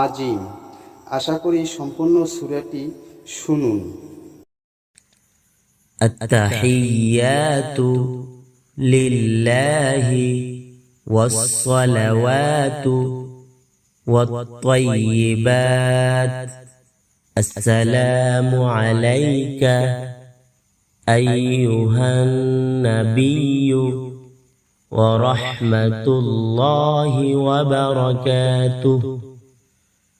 আজিম আশা করি সম্পূর্ণ সুরাটি শুনুন التحيات لله والصلوات والطيبات السلام عليك أيها النبي ورحمة الله وبركاته